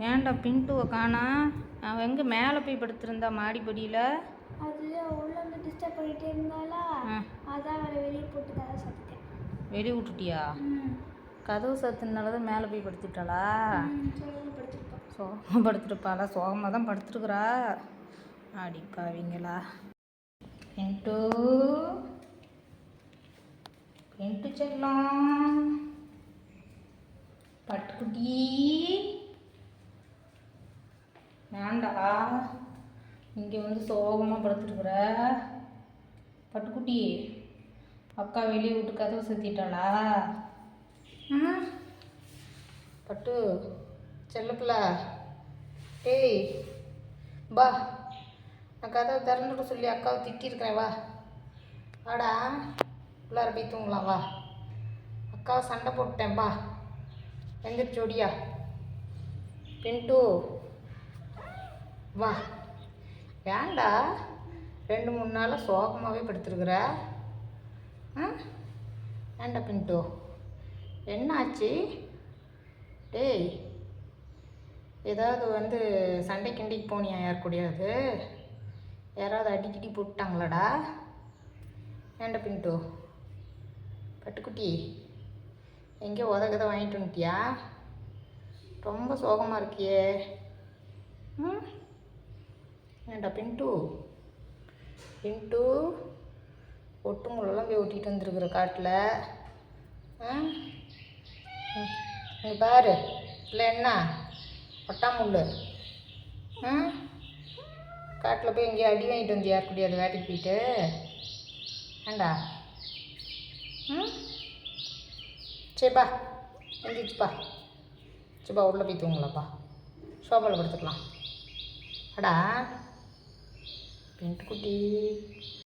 ஏன்டா பின்ட்டுவை காணா? அவன் எங்கே மேலே போய் படுத்திருந்தா மாடிப்படியில்? அது உள்ள வந்து டிஸ்டர்ப் பண்ணிட்டே இருந்தாளா? ஆ. அதான் அவளை வெளியே போட்டு கதை சாத்திட்டேன். வெளியே விட்டுட்டியா? கதவு சத்துனால தான் மேலே போய் படுத்துட்டாளா சோகமாக படுத்துருப்பாளா? சோகமாக தான் படுத்துருக்குறா. அடி பாவிங்களா. பின்ட்டு பின்ட்டு செல்லம். பட்டுக்குட்டி. வேண்டா. இங்கே வந்து சோகமாக படுத்துருக்குற. பட்டுக்குட்டி அக்கா வெளியே விட்டு கதவு சுற்றிட்டாளா பட்டு செல்லப்பிள்ள டேய் பா நான் கதவை திறந்துட சொல்லி அக்காவை திட்டிருக்கிறேன் வா. வாடா. உள்ளார போய் தூங்கலாம் வா. அக்காவை சண்டை போட்டேன் பா எந்திரிச்சு ஓடியா. பின்ட்டு வா. ஏன்டா ரெண்டு மூணு நாளாக சோகமாகவே படுத்துருக்குற? ஆ? ஏண்டா பின்ட்டு என்னாச்சு? டேய் ஏதாவது வந்து சண்டை கிண்டிக்கு போனியா யார் கூடயாவது? யாராவது அடிக்கடி போட்டாங்களாடா ஏன்டா பின்ட்டு பட்டுக்குட்டி எங்கேயோ உதகதை வாங்கிட்டு வந்துட்டியா? ரொம்ப சோகமாக இருக்கியே. ம்? ஏன்டா பின்ட்டு பின்ட்டு ஒட்டு முள்ளெல்லாம் போய் ஒட்டிகிட்டு வந்துருக்குற காட்டில். ஆ? இங்கே பாரு இல்லை என்ன? ஒட்டாமுள்ளு ஆ? காட்டில் போய் எங்கேயோ அடி வாங்கிட்டு வந்து யார் கூடியாது வேட்டைக்கு போயிட்டு. ஏண்டா ம் சரிப்பா எந்திரிச்சுப்பா சரிப்பா உள்ளே போய் தூங்கலாம்ப்பா சோபாவில் படுத்துக்கலாம். அடா. பின்ட்டு குட்டி